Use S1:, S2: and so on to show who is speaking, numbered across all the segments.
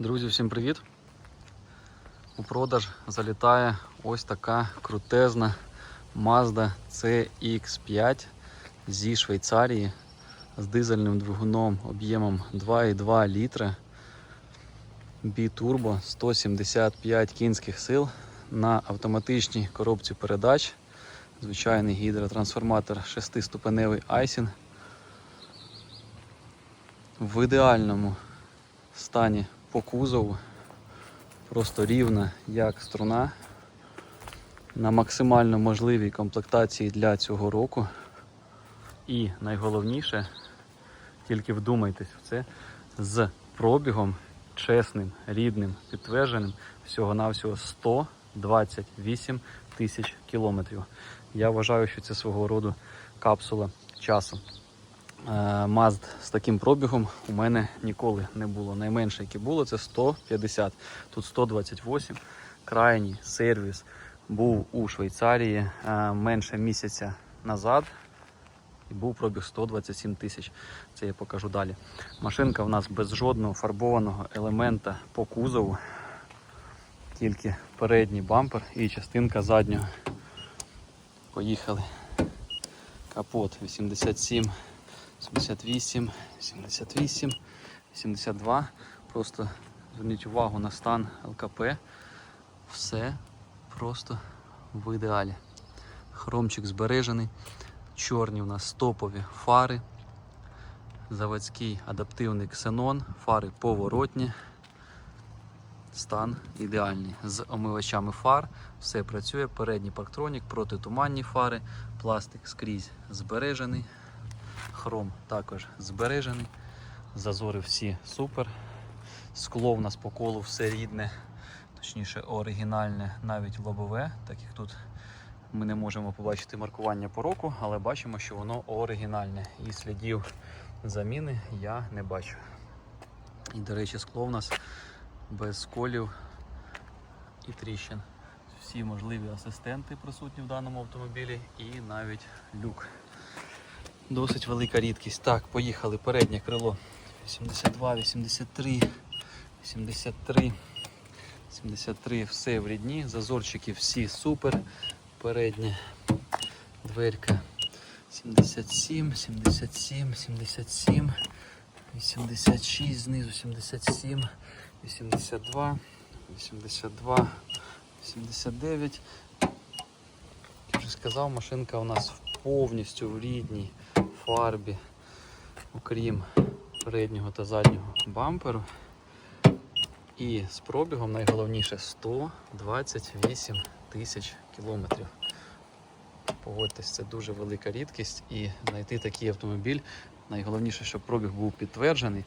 S1: Друзі, всім привіт! У продаж залітає ось така крутезна Mazda CX5 зі Швейцарії з дизельним двигуном об'ємом 2,2 літра бітурбо 175 кінських сил на автоматичній коробці передач. Звичайний гідротрансформатор 6-ступеневий Айсін. В ідеальному стані по кузову. Просто рівна як струна. На максимально можливій комплектації для цього року. І найголовніше, тільки вдумайтесь в це, з пробігом чесним, рідним, підтвердженим всього-навсього 128 тисяч кілометрів. Я вважаю, що це свого роду капсула часу. Е, Mazd з таким пробігом у мене ніколи не було. Найменше, яке було, це 150. Тут 128. Крайній сервіс був у Швейцарії е, менше місяця назад. І був пробіг 127 тисяч. Це я покажу далі. Машинка в нас без жодного фарбованого елемента по кузову. Тільки передній бампер і частинка заднього. Поїхали. Капот 87. 78, 78, 82. Просто зверніть увагу на стан ЛКП. Все просто в ідеалі. Хромчик збережений. Чорні у нас топові фари. Заводський адаптивний ксенон, фари поворотні. Стан ідеальний. З омивачами фар. Все працює. Передній парктронік, протитуманні фари, пластик скрізь збережений. Хром також збережений. Зазори всі супер. Скло в нас по колу все рідне, точніше оригінальне, навіть лобове, так як тут ми не можемо побачити маркування по року, але бачимо, що воно оригінальне. І слідів заміни я не бачу. І, до речі, скло в нас без сколів і тріщин. Всі можливі асистенти присутні в даному автомобілі і навіть люк. Досить велика рідкість. Так, поїхали. Переднє крило. 82, 83, 83, 73. Все в рідні. Зазорчики всі супер. Передня дверка. 77, 77, 77, 86, знизу 77, 82, 82, 89. Як вже сказав, машинка у нас повністю в рідній фарбі, окрім переднього та заднього бамперу. І з пробігом найголовніше 128 тисяч кілометрів. Погодьтесь, це дуже велика рідкість і знайти такий автомобіль. Найголовніше, щоб пробіг був підтверджений.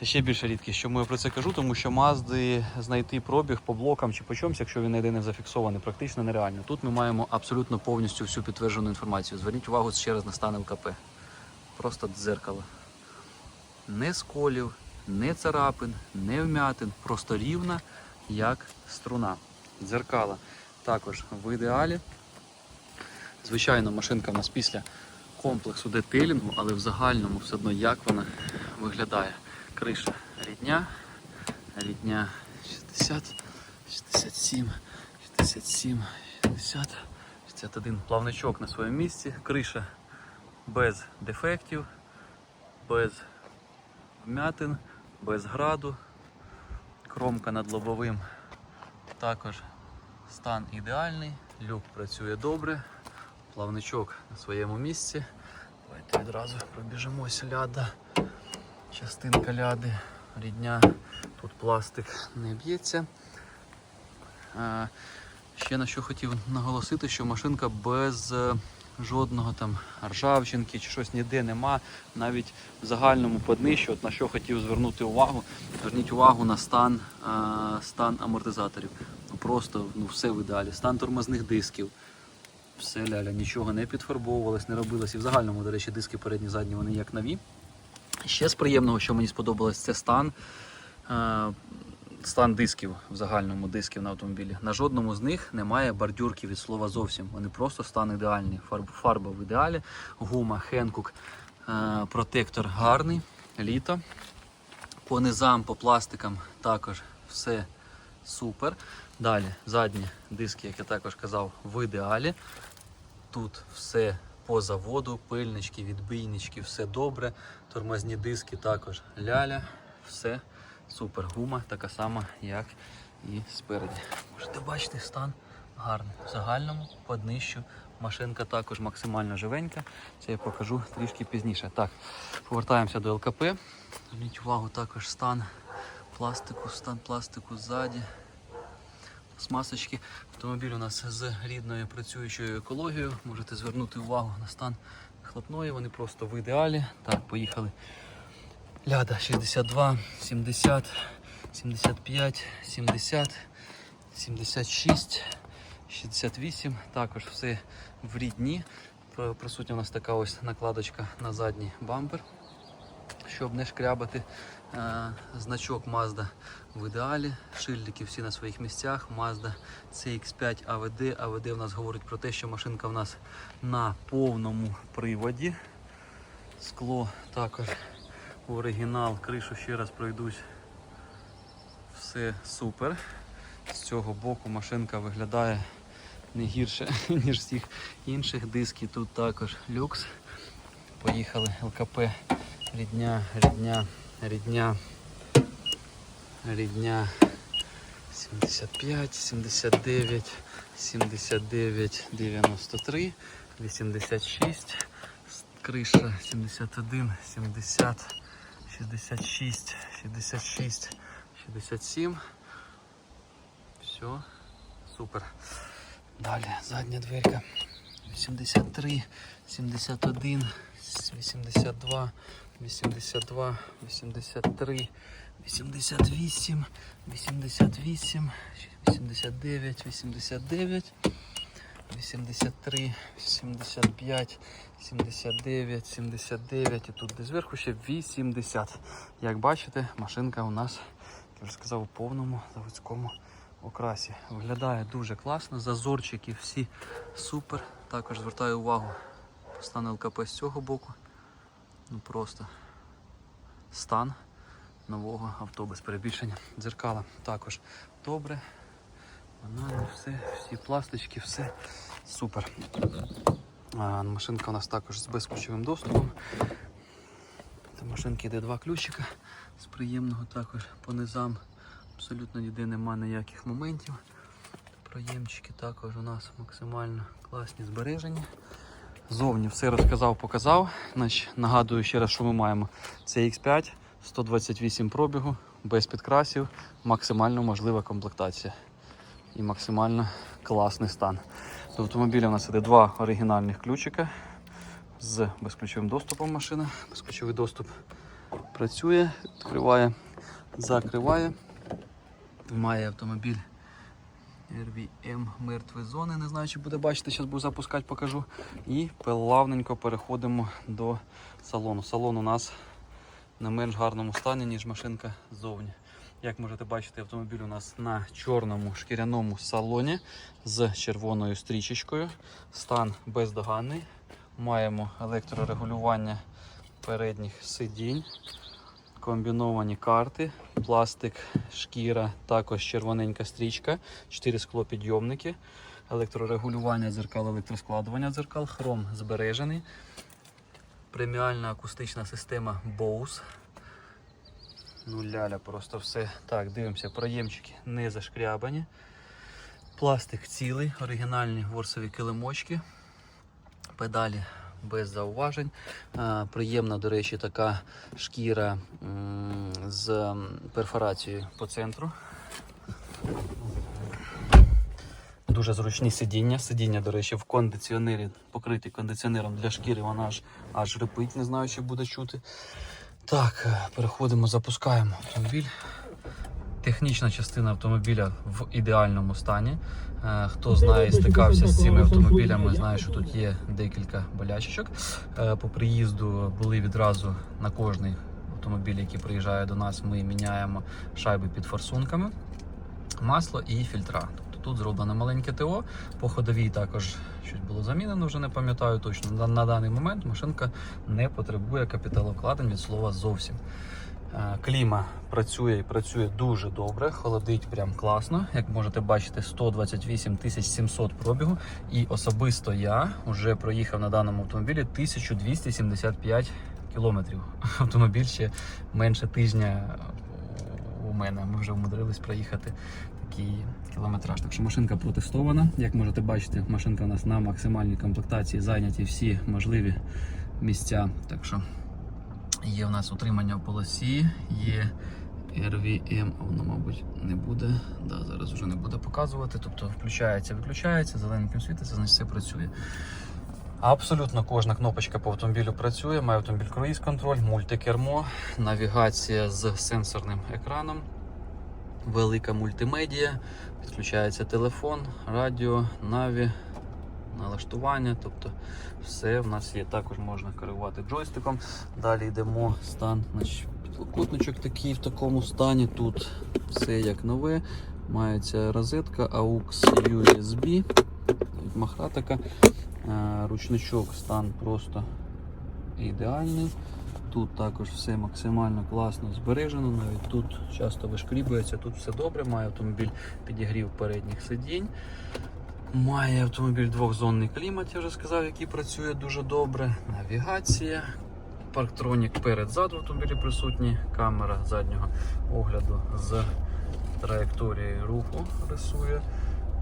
S1: Це ще більша рідкість. Чому я про це кажу? Тому що Мазди знайти пробіг по блокам чи по чомусь, якщо він ніде не зафіксований, практично нереально. Тут ми маємо абсолютно повністю всю підтверджену інформацію. Зверніть увагу ще раз на стан ЛКП. Просто дзеркало. Не сколів, не царапин, не вмятин, просто рівна, як струна. Дзеркала також в ідеалі. Звичайно, машинка в нас після комплексу детейлінгу, але в загальному все одно як вона виглядає. Криша рідня, рідня. 60, 67, 67, 60, 61. Плавничок на своєму місці, криша без дефектів, без вмятин, без граду, кромка над лобовим. Також стан ідеальний, люк працює добре, плавничок на своєму місці. Давайте відразу пробіжимося ляда. Частинка ляди, рідня, тут пластик не б'ється. Ще на що хотів наголосити, що машинка без е, жодного там ржавчинки чи щось ніде нема. Навіть в загальному по днищу, от на що хотів звернути увагу, зверніть увагу на стан, стан амортизаторів. Ну, Просто ну, все в ідеалі. Стан тормозних дисків. Все ляля, нічого не підфарбовувалось, не робилось. І в загальному, до речі, диски передні задні вони як нові. Ще з приємного, що мені сподобалось, це стан. е, Стан дисків в загальному дисків на автомобілі. На жодному з них немає бордюрки від слова зовсім. Вони просто стан ідеальний. Фарб, фарба в ідеалі, гума, Хенкук, е, протектор гарний, літо. По низам, по пластикам також все супер. Далі задні диски, як я також казав, в ідеалі. Тут все по заводу, пильнички, відбійнички, все добре. Тормозні диски також ляля, все супер. Гума така сама, як і спереді. Можете бачити стан гарний. В загальному по днищу машинка також максимально живенька. Це я покажу трішки пізніше. Так, повертаємося до ЛКП. Зверніть увагу також стан пластику, стан пластику ззаді смасочки. Автомобіль у нас з рідною працюючою екологією. Можете звернути увагу на стан хлопної, вони просто в ідеалі. Так, поїхали. Ляда 62, 70, 75, 70, 76, 68. Також все в рідні. Присутня у нас така ось накладочка на задній бампер щоб не шкрябати. Е, Значок Mazda в ідеалі, шильдики всі на своїх місцях. Mazda CX5 AVD. AVD в нас говорить про те, що машинка в нас на повному приводі. Скло також в оригінал, кришу ще раз пройдусь. Все супер. З цього боку машинка виглядає не гірше, ніж всіх інших. Диски тут також люкс. Поїхали ЛКП рідня, рідня, рідня, рідня 75, 79, 79, 93, 86, криша 71, 70, 66, 66, 67. Все, супер. Далі задня дверка. 83, 71, 82, 82, 83, 88, 88, 89, 89, 83, 75, 79, 79 і тут де зверху ще 80. Як бачите, машинка у нас, як я вже сказав, у повному заводському окрасі. Виглядає дуже класно, зазорчики всі супер. Також звертаю увагу по стану ЛКП з цього боку. Ну просто стан нового авто без перебільшення. Дзеркала також добре. Банально, все, всі пластички, все супер. А, машинка у нас також з безключовим доступом. До машинки йде два ключика з приємного також по низам. Абсолютно ніде нема ніяких моментів. Проємчики також у нас максимально класні збережені. Зовні все розказав, показав. Значить, нагадую ще раз, що ми маємо. Це X5, 128 пробігу, без підкрасів, максимально можлива комплектація і максимально класний стан. До автомобіля у нас іде два оригінальних ключика з безключовим доступом машина. Безключовий доступ працює, відкриває, закриває. Має автомобіль RVM мертві зони. Не знаю, чи буде бачити, зараз буду запускати, покажу. І плавненько переходимо до салону. Салон у нас на менш гарному стані, ніж машинка ззовні. Як можете бачити, автомобіль у нас на чорному шкіряному салоні з червоною стрічечкою. Стан бездоганний. Маємо електрорегулювання передніх сидінь, комбіновані карти, пластик, шкіра, також червоненька стрічка, 4 склопідйомники, електрорегулювання дзеркал, електроскладування дзеркал, хром збережений, преміальна акустична система Bose. Ну ляля, просто все. Так, дивимося, проємчики не зашкрябані. Пластик цілий, оригінальні ворсові килимочки. Педалі без зауважень. Приємна, до речі, така шкіра з перфорацією по центру. Дуже зручні сидіння. Сидіння, до речі, в кондиціонері, покриті кондиціонером для шкіри, вона аж, аж репить, не знаю, чи буде чути. Так, е, переходимо, запускаємо автомобіль. Технічна частина автомобіля в ідеальному стані. Е, Хто знає і стикався з цими автомобілями, знає, що тут є декілька болячечок. Е, По приїзду були відразу на кожний автомобіль, який приїжджає до нас, ми міняємо шайби під форсунками, масло і фільтра. Тобто тут зроблено маленьке ТО. По ходовій також щось було замінено, вже не пам'ятаю точно. На, на даний момент машинка не потребує капіталовкладень від слова зовсім. Е, Кліма працює і працює дуже добре, холодить прям класно. Як можете бачити, 128 700 пробігу. І особисто я вже проїхав на даному автомобілі 1275 кілометрів. Автомобіль ще менше тижня у мене. Ми вже вмудрились проїхати такий кілометраж. Так що машинка протестована. Як можете бачити, машинка у нас на максимальній комплектації зайняті всі можливі місця. Так що Є у нас утримання в полосі, є RVM, воно, мабуть, не буде. Да, зараз вже не буде показувати. Тобто включається, виключається, зелененьким світиться, значить все працює. Абсолютно кожна кнопочка по автомобілю працює. Має автомобіль круїз контроль, мультикермо, навігація з сенсорним екраном, велика мультимедія, підключається телефон, радіо, наві, налаштування. Тобто все в нас є. Також можна керувати джойстиком. Далі йдемо стан. Значить, підлокотничок такий в такому стані. Тут все як нове. Мається розетка, AUX USB. Тут Махра така. Е, Ручничок стан просто ідеальний. Тут також все максимально класно збережено. Навіть тут часто вишкрібується, тут все добре. Має автомобіль підігрів передніх сидінь. Має автомобіль двохзонний клімат, я вже сказав, який працює дуже добре. Навігація, парктронік перед-зад автомобілі присутні, камера заднього огляду з траєкторією руху рисує.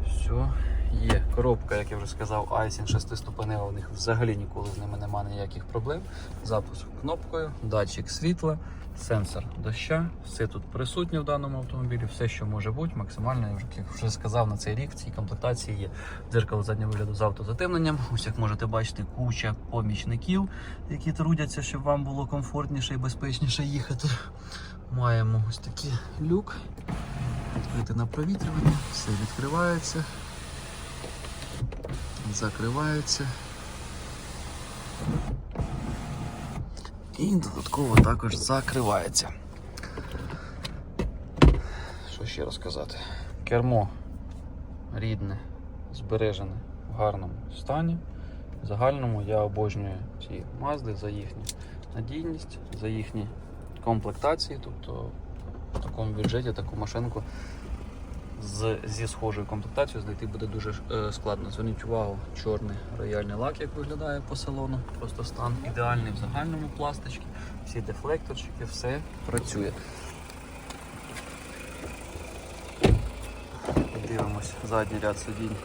S1: Все є. Коробка, як я вже сказав, Айсін 6-ступенева, у них взагалі ніколи з ними немає ніяких проблем. Запуск кнопкою, датчик світла, сенсор доща, все тут присутнє в даному автомобілі, все, що може бути, максимально, я як вже сказав, на цей рік в цій комплектації є дзеркало заднього вигляду з автозатемненням. Ось як можете бачити, куча помічників, які трудяться, щоб вам було комфортніше і безпечніше їхати. Маємо ось такий люк, відкрити на провітрювання, все відкривається, закривається. І додатково також закривається. Що ще розказати? Кермо рідне, збережене в гарному стані. В загальному я обожнюю ці мазди за їхню надійність, за їхні комплектації. Тобто в такому бюджеті таку машинку з, зі схожою комплектацією знайти буде дуже е, складно. Зверніть увагу, чорний рояльний лак, як виглядає по салону. Просто стан ідеальний в загальному пластички, всі дефлекторчики, все працює. Дивимось задній ряд сидінь.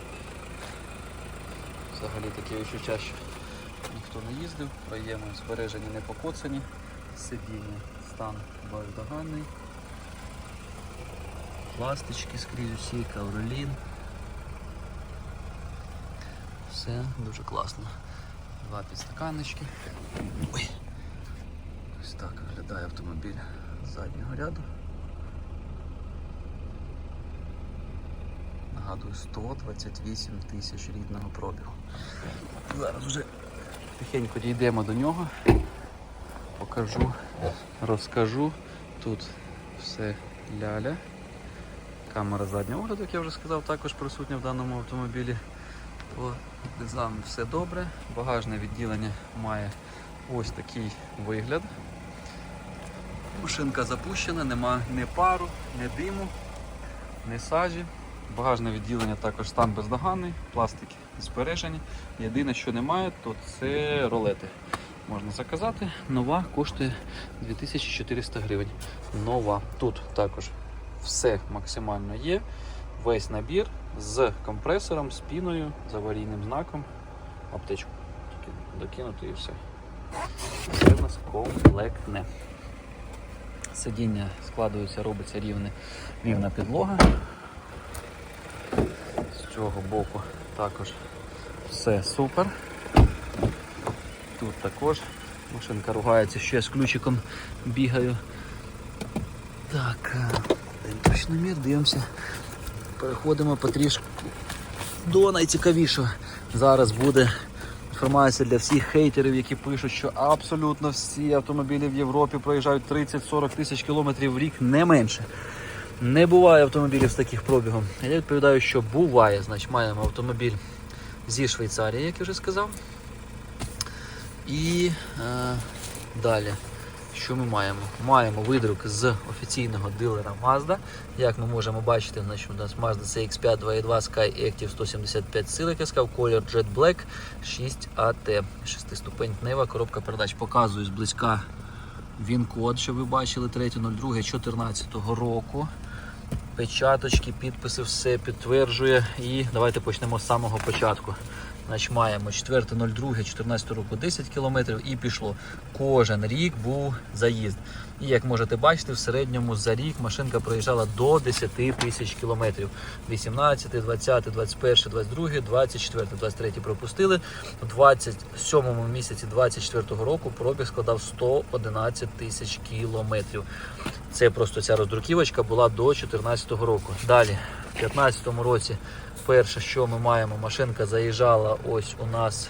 S1: Взагалі таке відчуття, що ніхто не їздив, проєми збережені, не покоцані, сидіння, стан бездоганний. Пластички скрізь усі, ковролін. Все дуже класно. Два підстаканнички. Ой. Ось так виглядає автомобіль заднього ряду. Нагадую, 128 тисяч рідного пробігу. Зараз вже тихенько дійдемо до нього. Покажу, розкажу. Тут все ляля. Камера заднього огляду, як я вже сказав, також присутня в даному автомобілі. По все добре. Багажне відділення має ось такий вигляд. Машинка запущена, нема ні пару, ні диму, ні сажі. Багажне відділення також стан бездоганний, пластики збережені. Єдине, що немає, то це ролети. Можна заказати. Нова коштує 2400 гривень. Нова. Тут також все максимально є. Весь набір з компресором, з піною, з аварійним знаком. Аптечку тільки докинути і все. Все в нас комплектне. Сидіння складується, робиться рівне, рівна підлога. З цього боку також все супер. Тут також машинка ругається, що я з ключиком бігаю. Так, точномір, дивимося. Переходимо потрішку до найцікавішого. Зараз буде інформація для всіх хейтерів, які пишуть, що абсолютно всі автомобілі в Європі проїжджають 30-40 тисяч кілометрів в рік, не менше. Не буває автомобілів з таких пробігом. Я відповідаю, що буває. Значить, маємо автомобіль зі Швейцарії, як я вже сказав. І е, далі що ми маємо? Маємо видрук з офіційного дилера Mazda. Як ми можемо бачити, значить, у нас Mazda CX-5 2.2 Sky Active 175 сил, як я сказав, колір Jet Black 6AT. Шестиступенькнева коробка передач. Показую зблизька він-код, що ви бачили 3.02.14 року. Печаточки, підписи, все підтверджує. І давайте почнемо з самого початку. Значить, маємо 4.02.14 року 10 км і пішло. Кожен рік був заїзд. І як можете бачити, в середньому за рік машинка проїжджала до 10 тисяч кілометрів. 18, 20, 21, 22, 24, 23 пропустили. У 27 місяці 24 року пробіг складав 111 тисяч кілометрів. Це просто ця роздруківочка була до 2014 року. Далі, в 2015 році, перше, що ми маємо, машинка заїжджала ось у нас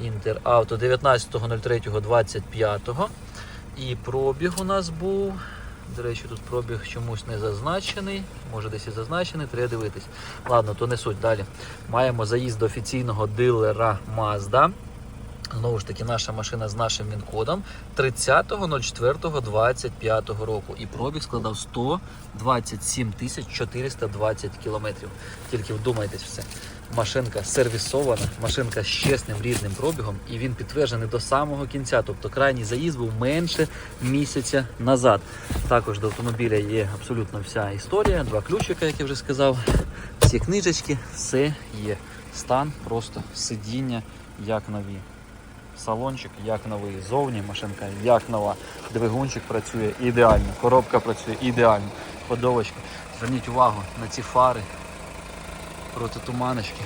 S1: Інтер Авто 19.03.25. І пробіг у нас був. До речі, тут пробіг чомусь не зазначений. Може десь і зазначений, треба дивитись. Ладно, то не суть далі. Маємо заїзд до офіційного дилера Mazda. Знову ж таки, наша машина з нашим він-кодом 30.04.25 року. І пробіг складав 127 тисяч 420 кілометрів. Тільки вдумайтесь все. Машинка сервісована, машинка з чесним рідним пробігом, і він підтверджений до самого кінця. Тобто крайній заїзд був менше місяця назад. Також до автомобіля є абсолютно вся історія, два ключика, як я вже сказав, всі книжечки, все є. Стан просто сидіння як нові. Салончик як новий, зовні машинка як нова. Двигунчик працює ідеально, коробка працює ідеально. Подовочка. Зверніть увагу на ці фари проти туманочки.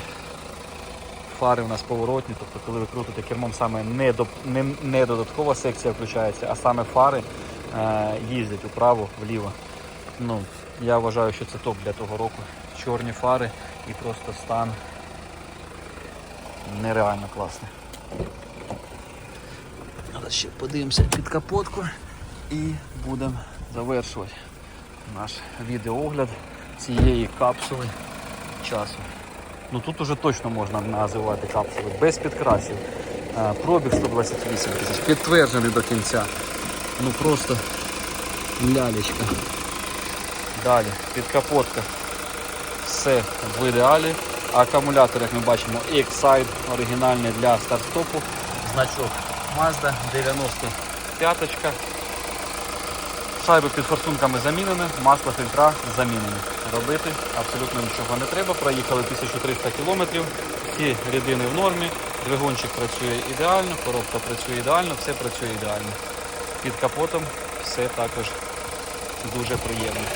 S1: Фари у нас поворотні, тобто коли ви крутите кермом, саме не, до, не, не додаткова секція включається, а саме фари е, їздять вправо, вліво. Ну, я вважаю, що це топ для того року. Чорні фари і просто стан нереально класний. Зараз ще подивимося під капотку і будемо завершувати наш відеоогляд цієї капсули часу. Ну тут уже точно можна називати капсули без підкрасів. Е, Пробіг 128 тисяч, підтверджений до кінця. Ну просто лялечка. Далі, підкапотка. Все в ідеалі. Акумулятор, як ми бачимо, X-Side оригінальний для старт-стопу. Значок Mazda 95. Шайби під форсунками замінені, масло фільтра замінені. Робити абсолютно нічого не треба. Проїхали 1300 км, всі рідини в нормі, двигунчик працює ідеально, коробка працює ідеально, все працює ідеально. Під капотом все також дуже приємно.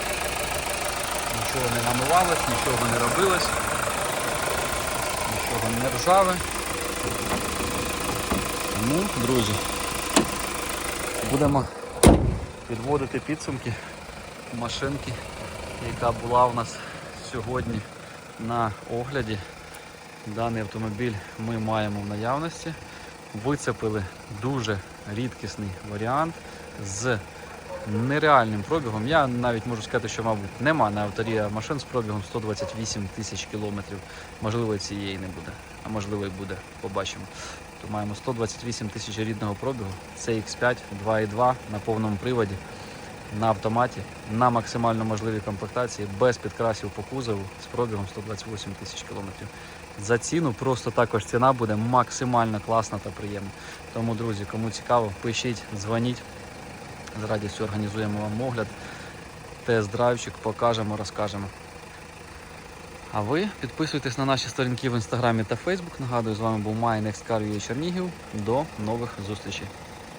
S1: Нічого не намивалось, нічого не робилось, нічого не ржаве. Тому, друзі, будемо підводити підсумки машинки, яка була у нас сьогодні на огляді. Даний автомобіль ми маємо в наявності. Вицепили дуже рідкісний варіант з нереальним пробігом. Я навіть можу сказати, що, мабуть, нема на авторія машин з пробігом 128 тисяч кілометрів. Можливо, цієї не буде, а можливо і буде. Побачимо. То маємо 128 тисяч рідного пробігу. Це X5 2.2 на повному приводі, на автоматі, на максимально можливій комплектації, без підкрасів по кузову з пробігом 128 тисяч кілометрів. За ціну просто також ціна буде максимально класна та приємна. Тому, друзі, кому цікаво, пишіть, дзвоніть. З радістю організуємо вам огляд, тест-драйвчик, покажемо, розкажемо. А ви підписуйтесь на наші сторінки в інстаграмі та Фейсбук. Нагадую, з вами був MyNextCar.ua Чернігів. До нових зустрічей.